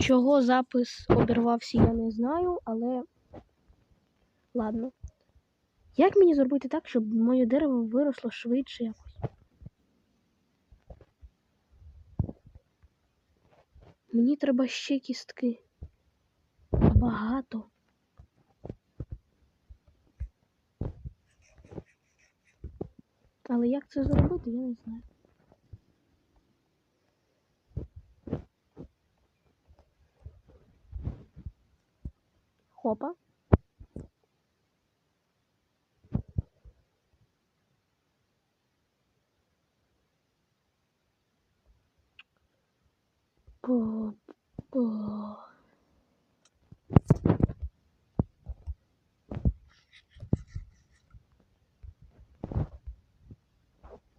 чого запис обірвався, я не знаю, але ладно. Як мені зробити так, щоб моє дерево виросло швидше якось? Мені треба ще кістки. Багато. Але як це зробити, я не знаю. Хопа. По, по.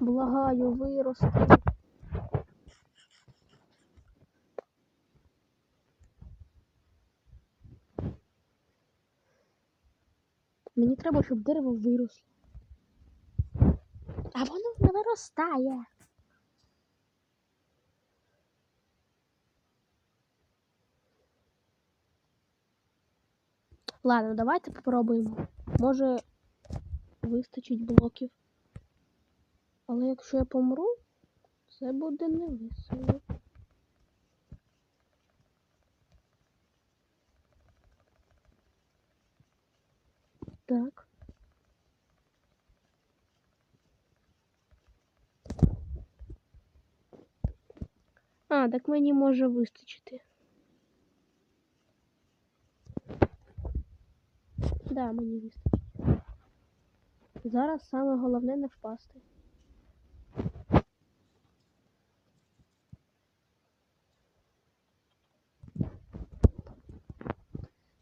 Благаю, вирости. Мені треба, щоб дерево виросло. А воно не виростає. Ладно, давайте попробуємо. Може вистачить блоків. Але якщо я помру, це буде не Так. А, так мені може вистачити. Да, мені вистачить. Зараз саме головне не впасти.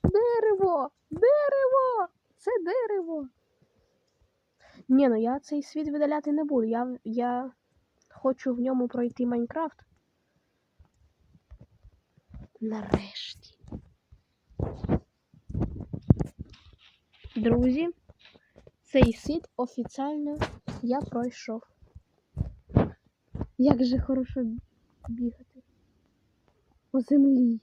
Дерево! Дерево! Це дерево! Ні, ну я цей світ видаляти не буду. Я, я хочу в ньому пройти Майнкрафт. Нарешті. Друзі, цей світ офіціально я пройшов. Як же хорошо бігати по землі.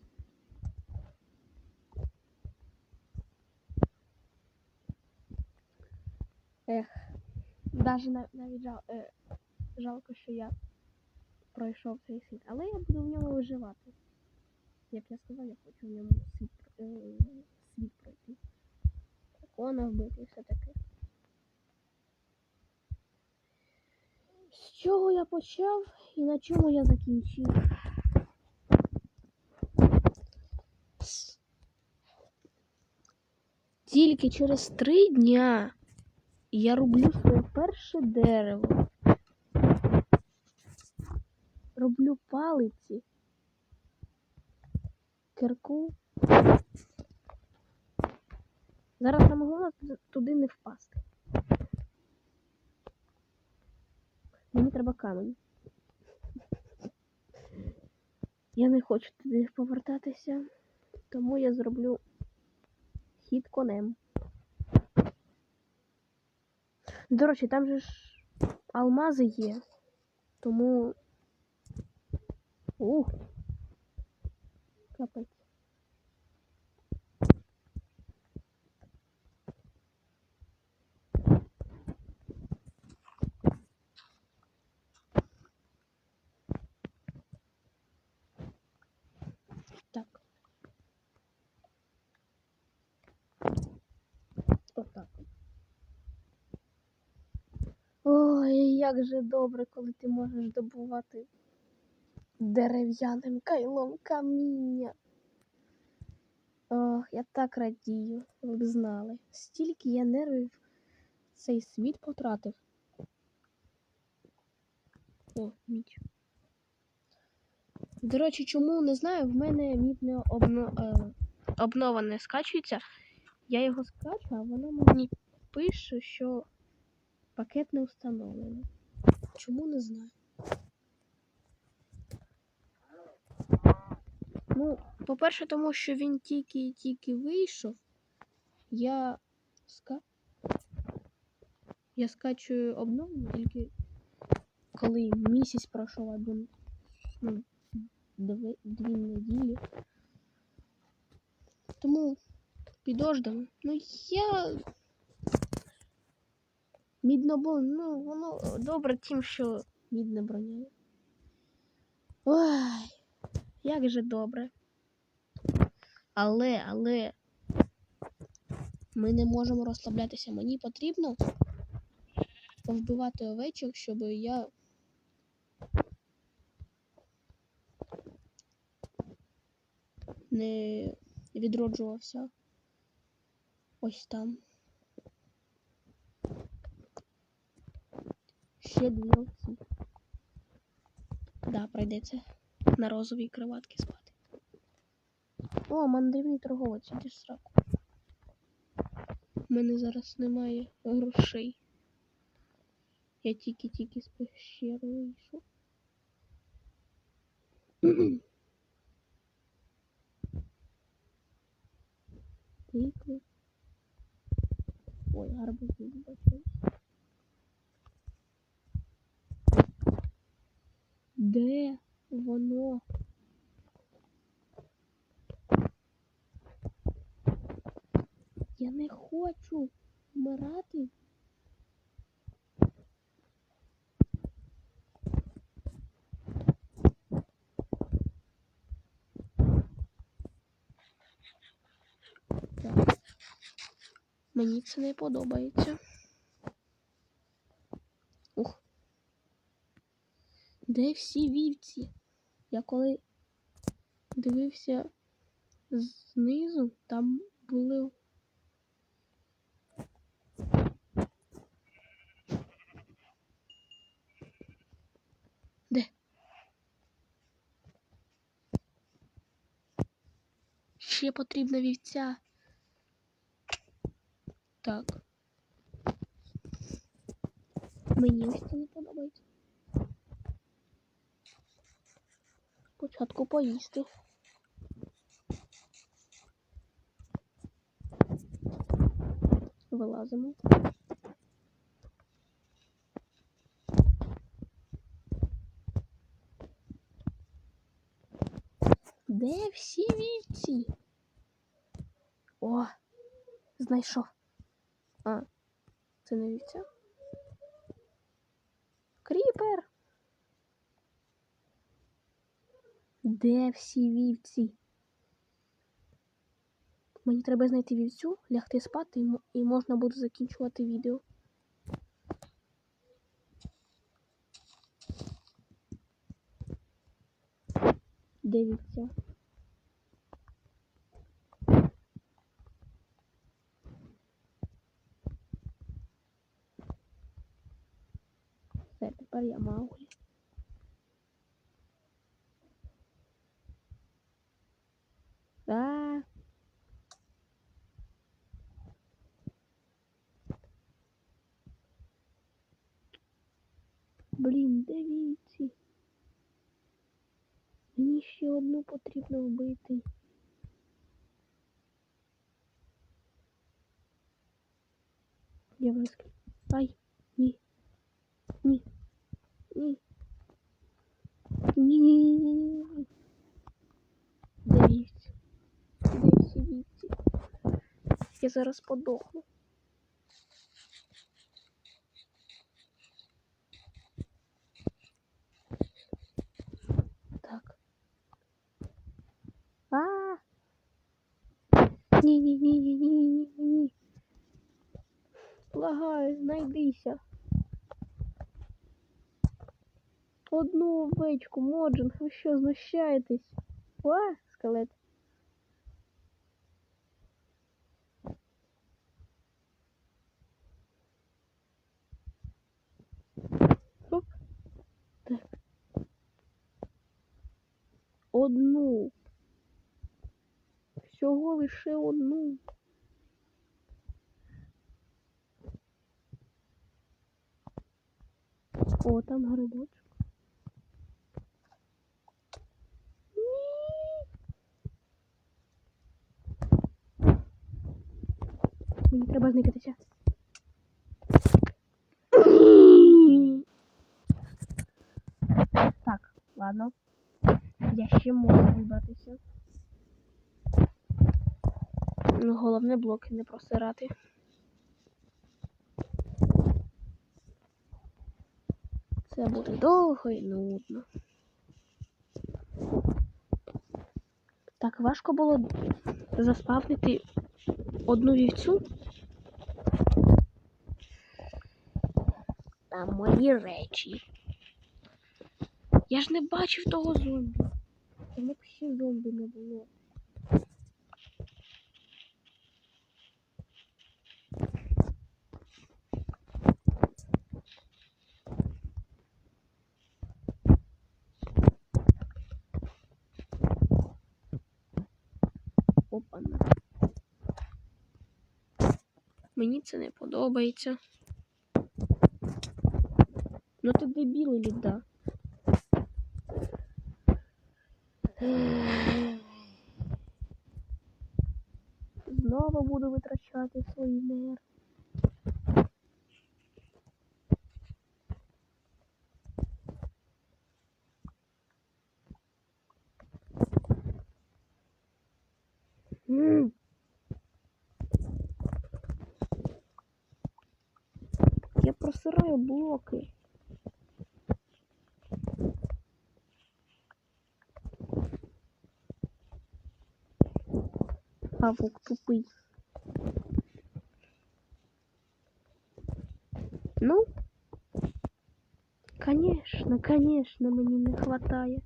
Даже нав- навіть жал, е, жалко, що я пройшов цей світ, але я буду в ньому виживати. Як я сказав, я хочу в ньому світ, е, світ пройти. Дракона вбити і все таке. З чого я почав і на чому я закінчив? Тільки через три дня я роблю своє перше дерево. Роблю палиці, кирку. Зараз саме головне туди не впасти. Мені треба камінь. Я не хочу туди повертатися, тому я зроблю хід конем. До речі, там же ж алмази є. Тому. Ух. Капець. Так. Отак. Ой, як же добре, коли ти можеш добувати дерев'яним кайлом каміння. Ох, я так радію, ви б знали. Стільки я нервів цей світ потратив. О, мідь. До речі, чому не знаю, в мене мід не обно... е, обнова не скачується. Я його скачу, а воно мені пише, що пакет не встановлено. Чому не знаю. Ну, по-перше, тому що він тільки-тільки вийшов. Я ска... Я скачую обновлення тільки коли місяць пройшов або ну, дві, неділі. Тому підождемо. Ну я. Міднобон, ну воно добре тим, що мідна броня. Ой, як же добре. Але, але ми не можемо розслаблятися. Мені потрібно повбивати овечок, щоб я. Не відроджувався ось там. Ще овці. Да, прийдеться на розовій кроватці спати. О, мандрівний торговець, іди в сраку. У мене зараз немає грошей. Я тільки-тільки з пещери вийшов. Тикви. Ой, гарбузи бачив. Де воно? Я не хочу вмирати. Мені це не подобається. Ух. Де всі вівці? Я коли дивився знизу, там були. Де? Ще потрібна вівця. Так. Мені ось це не подобається. Спочатку поїсти. Вилазимо. Де всі вівці? О, знайшов. А, це не вівця? Кріпер. Де всі вівці? Мені треба знайти вівцю, лягти спати і, можна буде закінчувати відео. Де вівця? Все, тепер я Мауглі. А. Блін, де вівці? Мені ще одну потрібно вбити. Я вискрі. Ай, ні. Ні. Ні. Ні, ні, ні, ні, ні. Де вівці? Де всі вівці? Я зараз подохну. Так. А. Ні, ні, ні, ні, ні, ні, ні, ні. Благаю, знайдися. Одну овечку, Моджин, ви що, знущаєтесь? О, скелет. Оп. Так. Одну. Всього лише одну. О, там грибочок. Мені треба зникатися. Так, ладно. Я ще можу вибратися. Ну, головне блоки не просирати. Це буде довго і нудно. Так, важко було заспавнити одну вівцю. Там мої речі. Я ж не бачив того зомбі. Там взагалі зомбі не було. Мені це не подобається. Ну ти дебіл, Ліда. Знову буду витрачати свої нерви. Просираю блоки. Павук тупий. Ну, конечно, конечно, мені не хватає.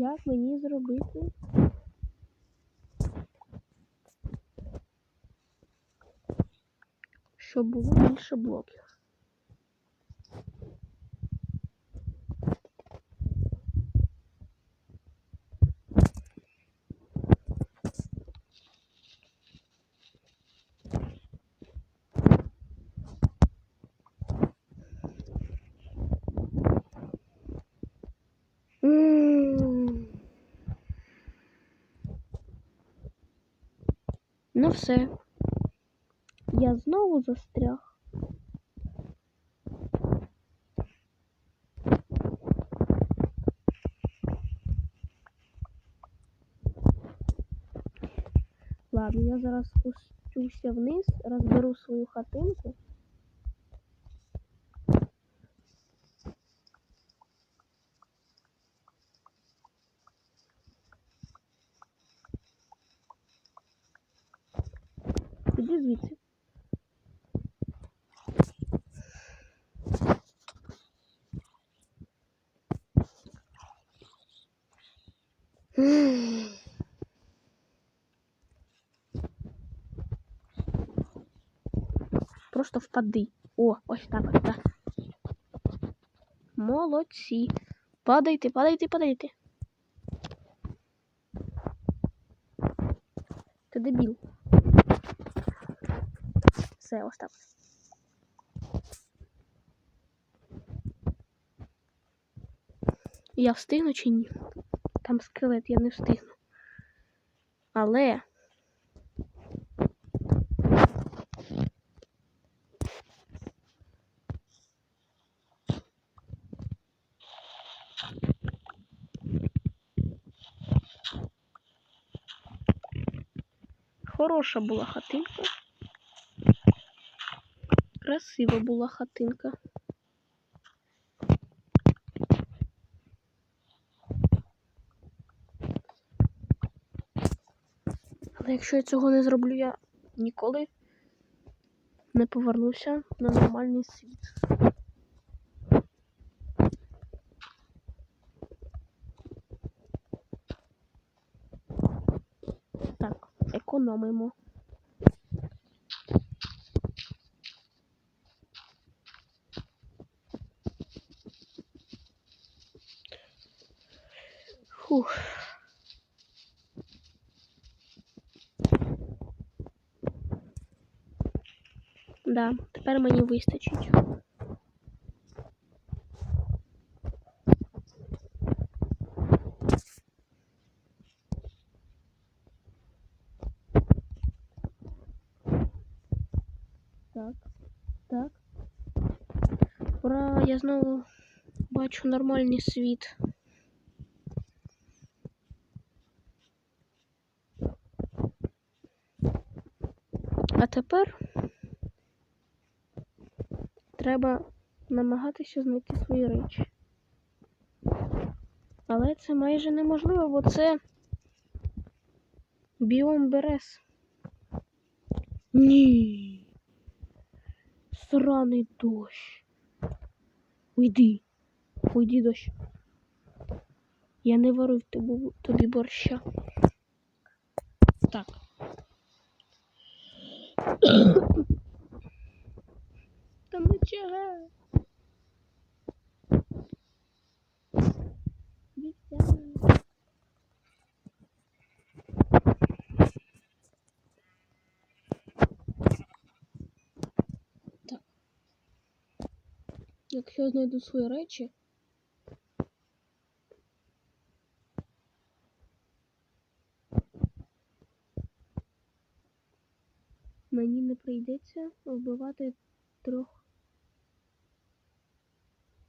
Як мені зробити? Щоб було більше блоків. Все. Я знову застряг. Ладно, я зараз спущуся вниз, розберу свою хатинку. Іди звідси. Просто впади. О, ось так ось так. Молодці. Падайте, падайте, падайте. Ти дебіл. Все, ось встигну чи ні? Там скелет, я не встигну. Але. Хороша була хатинка. Красива була хатинка. Але якщо я цього не зроблю, я ніколи не повернуся на нормальний світ. Так, економимо. Фух. Да, тепер мені вистачить. Так, так. Ура, я знову бачу нормальний світ. А тепер треба намагатися знайти свої речі. Але це майже неможливо, бо це біом берез. Ні. Сраний дощ. Уйди. Уйди, дощ. Я не варив тобі, борща. Так. Та ну чого? Так. Якщо я знайду свої речі. Прийдеться вбивати трьох.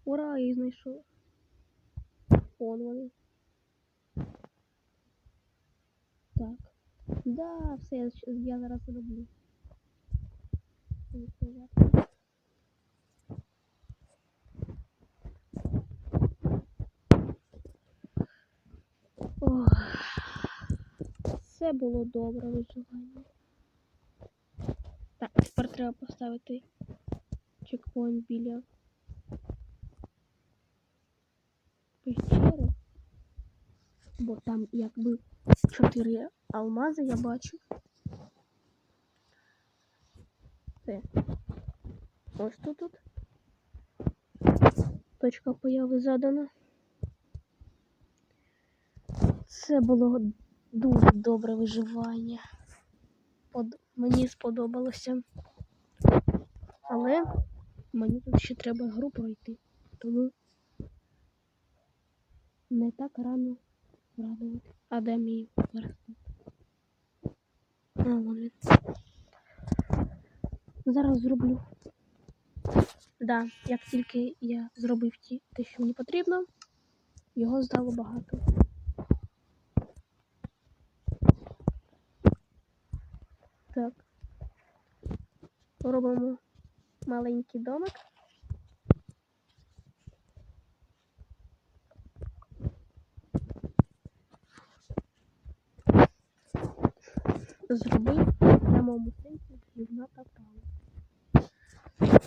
Ура, я їх знайшов. Вон вони. Так. Да, все, я, я зараз зроблю. Ох. Це було добре виживання. Так, тепер треба поставити чекпоінт біля пещери. Бо там якби чотири алмази я бачу. Це. Ось тут. тут. Точка появи задана. Це було дуже добре виживання. Под... Мені сподобалося. Але мені тут ще треба гру пройти. Тому не так рано радувати. А де мій верстат? А. Зараз зроблю. Да, як тільки я зробив ті, те, що мені потрібно, його стало багато. Так. Робимо маленький домик. Зробив прямому сенсі гівна та.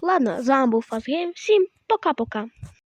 Ладно, з вами був Фазгейм. Всім пока-пока.